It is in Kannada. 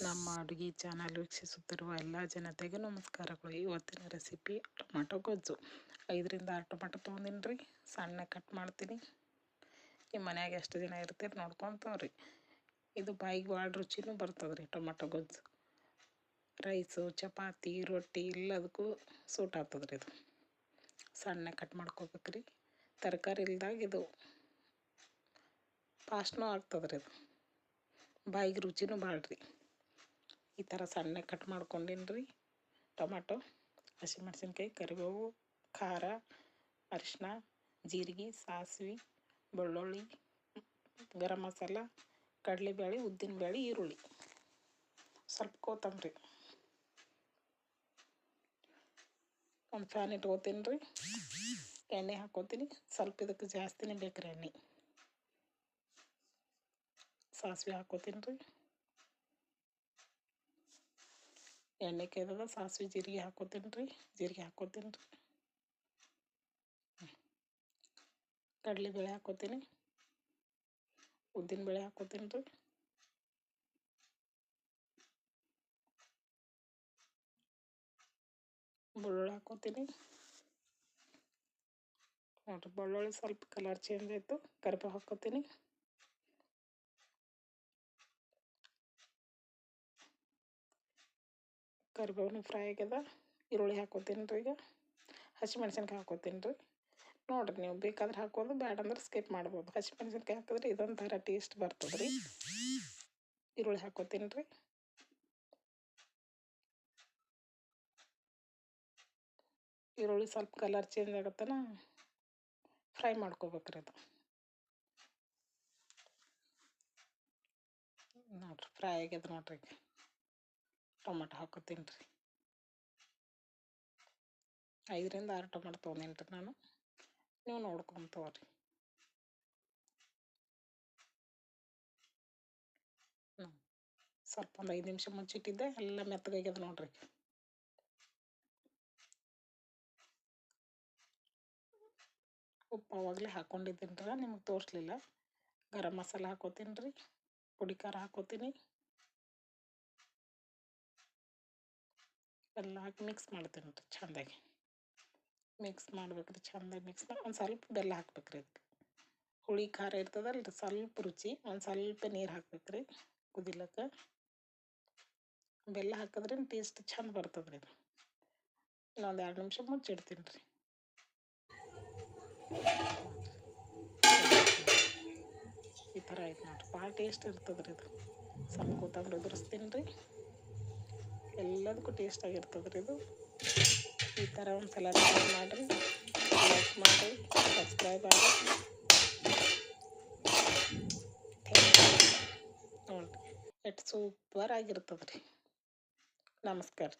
ನಮ್ಮ ಅಡುಗೆ ಚಾನಲ್ ವೀಕ್ಷಿಸುತ್ತಿರುವ ಎಲ್ಲ ಜನತೆಗೆ ನಮಸ್ಕಾರಗಳು ಇವತ್ತಿನ ರೆಸಿಪಿ ಟೊಮೆಟೊ ಗೊಜ್ಜು. ಐದರಿಂದ ಆರು ಟೊಮೆಟೊ ತೊಗೊಂಡಿನಿ ರೀ ಸಣ್ಣ ಕಟ್ ಮಾಡ್ತೀನಿ. ನಿಮ್ಮ ಮನ್ಯಾಗ ಎಷ್ಟು ಜನ ಇರ್ತೀರಿ ನೋಡ್ಕೊತವ್ರಿ ಇದು ಬಾಯಿಗೆ ಭಾಳ ರುಚಿನೂ ಬರ್ತದೆ ರೀ ಟೊಮೆಟೊ ಗೊಜ್ಜು. ರೈಸು, ಚಪಾತಿ, ರೊಟ್ಟಿ ಎಲ್ಲದಕ್ಕೂ ಸೂಟ್ ಆಗ್ತದೆ ರೀ ಇದು. ಸಣ್ಣ ಕಟ್ ಮಾಡ್ಕೋಬೇಕ್ರಿ. ತರಕಾರಿ ಇಲ್ದಾಗ ಇದು ಫಾಸ್ಟ್ನೂ ಆಗ್ತದೆ ರೀ ಇದು. ಬಾಯಿಗೆ ರುಚಿನೂ ಭಾಳ ರೀ ಈ ಥರ ಸಣ್ಣ ಕಟ್ ಮಾಡ್ಕೊಂಡಿನಿ ರೀ ಟೊಮೆಟೊ, ಹಸಿಮೆಣ್ಸಿನ್ಕಾಯಿ, ಕರಿಬೇವು, ಖಾರ ಅರಿಶಿನ ಜೀರಿಗೆ, ಸಾಸಿವೆ, ಬೆಳ್ಳುಳ್ಳಿ, ಗರಂ ಮಸಾಲ ಕಡಲೆಬೇಳೆ ಉದ್ದಿನಬೇಳೆ ಈರುಳ್ಳಿ. ಸ್ವಲ್ಪ ಕೊತ್ತಂಬರಿ. ಒಂದು ಫ್ಯಾನ್ ಇಟ್ಕೋತೀನಿ ರೀ ಎಣ್ಣೆ ಹಾಕ್ಕೋತೀನಿ ಸ್ವಲ್ಪ ಇದಕ್ಕೆ ಜಾಸ್ತಿನೇ ಬೇಕು ರೀ ಎಣ್ಣೆ. ಸಾಸಿವೆ ಹಾಕ್ಕೋತೀನಿ ರೀ ಎಣ್ಣೆ ಕೈದದ ಸಾಸಿವೆ ಜೀರಿಗೆ ಹಾಕ್ಕೋತೀನಿ ರೀ ಜೀರಿಗೆ ಹಾಕ್ಕೋತೀನಿ ರೀ ಕಡಲೆಬೇಳೆ ಹಾಕ್ಕೋತೀನಿ ಉದ್ದಿನಬೇಳೆ ಹಾಕ್ಕೋತೀನಿ ರೀ ಬೆಳ್ಳುಳ್ಳಿ ಹಾಕ್ಕೋತೀನಿ ನೋಡಿರಿ ಬೆಳ್ಳುಳ್ಳಿ ಸ್ವಲ್ಪ ಕಲರ್ ಚೇಂಜ್ ಆಯಿತು ಕರಿಬೇವು ಹಾಕ್ಕೋತೀನಿ ಕರಿಬೇವು ಫ್ರೈ ಆಗ್ಯದ, ಈರುಳ್ಳಿ ಹಾಕೋತೀನಿ ರೀ ಈಗ, ಹಸಿಮೆಣ್ಸಿನ್ಕಾಯಿ ಹಾಕೋತೀನಿ ರೀ. ನೋಡಿರಿ ನೀವು ಬೇಕಾದ್ರೆ ಹಾಕೋದು ಬೇಡ ಅಂದ್ರೆ ಸ್ಕಿಪ್ ಮಾಡ್ಬೋದು. ಹಸಿಮೆಣ್ಸಿನ್ಕಾಯಿ ಹಾಕಿದ್ರೆ ಇದೊಂಥರ ಟೇಸ್ಟ್ ಬರ್ತದೆ ರೀ. ಈರುಳ್ಳಿ ಹಾಕೋತೀನಿ ರೀ. ಈರುಳ್ಳಿ ಸ್ವಲ್ಪ ಕಲರ್ ಚೇಂಜ್ ಆಗತ್ತನ, ಫ್ರೈ ಮಾಡ್ಕೋಬೇಕ್ರಿ ಅದು. ನೋಡ್ರಿ, ಫ್ರೈ ಆಗ್ಯದ ನೋಡ್ರಿ ಟೊಮೆಟೊ ಹಾಕೋತೀನಿ ರೀ ಐದರಿಂದ ಆರು ಟೊಮೆಟೊ ತೊಗೊಂಡೇನಿ ರೀ ನಾನು. ನೀವು ನೋಡ್ಕೊಂಡು ತಗೋರಿ. ಸ್ವಲ್ಪ ಒಂದು ಐದು ನಿಮಿಷ ಮುಚ್ಚಿಟ್ಟಿದ್ದೆ, ಎಲ್ಲ ಮೆತ್ತಗಾಗ್ಯದ ನೋಡ್ರಿ. ಉಪ್ಪು ಅವಾಗಲೇ ಹಾಕ್ಕೊಂಡಿದ್ದೀನಿ ರೀ ನಿಮಗೆ ತೋರಿಸ್ಲಿಲ್ಲ. ಗರಂ ಮಸಾಲ ಹಾಕೋತೀನಿ ರೀ ಪುಡಿ ಖಾರ ಹಾಕೋತೀನಿ. ಎಲ್ಲ ಹಾಕಿ ಮಿಕ್ಸ್ ಮಾಡ್ತೀನಿ ರೀ ಚೆಂದಾಗಿ. ಮಿಕ್ಸ್ ಮಾಡ್ಬೇಕ್ರಿ, ಚೆಂದಾಗಿ ಮಿಕ್ಸ್ ಮಾಡಿ ಒಂದು ಸ್ವಲ್ಪ ಬೆಲ್ಲ ಹಾಕ್ಬೇಕ್ರಿ ಅದಕ್ಕೆ ಹುಳಿ, ಖಾರ ಇರ್ತದಲ್ಲ ರೀ ಸ್ವಲ್ಪ ರುಚಿ, ಒಂದು ಸ್ವಲ್ಪ ನೀರು ಹಾಕ್ಬೇಕ್ರಿ ಕುದಿಲಕ್ಕ ಬೆಲ್ಲ ಹಾಕಿದ್ರೆ ಟೇಸ್ಟ್ ಚಂದ ಬರ್ತದ್ರಿ ಇದು ಇನ್ನೊಂದು ಎರಡು ನಿಮಿಷ ಮುಚ್ಚಿಡ್ತೀನಿ ರೀ. ಈ ಥರ ಆಯ್ತು ನೋಡ್ರಿ ಭಾಳ ಟೇಸ್ಟ್ ಇರ್ತದ್ರಿ ಇದು ಸ್ವಲ್ಪ ಕೊತ್ತಂಬರಿ ಉದುರಿಸ್ತೀನಿ ರೀ. ಎಲ್ಲದಕ್ಕೂ ಟೇಸ್ಟ್ ಆಗಿರ್ತದೆ ರೀ ಇದು. ಈ ಥರ ಒಂದು ಸಲ ಟ್ರೈ ಮಾಡಿರಿ. ಲೈಕ್ ಮಾಡಿ ಸಬ್ಸ್ಕ್ರೈಬ್ ಮಾಡಿ. ನೋಡಿರಿ, ಎಷ್ಟು ಸೂಪರ್ ಆಗಿರ್ತದೆ ರೀ ನಮಸ್ಕಾರ.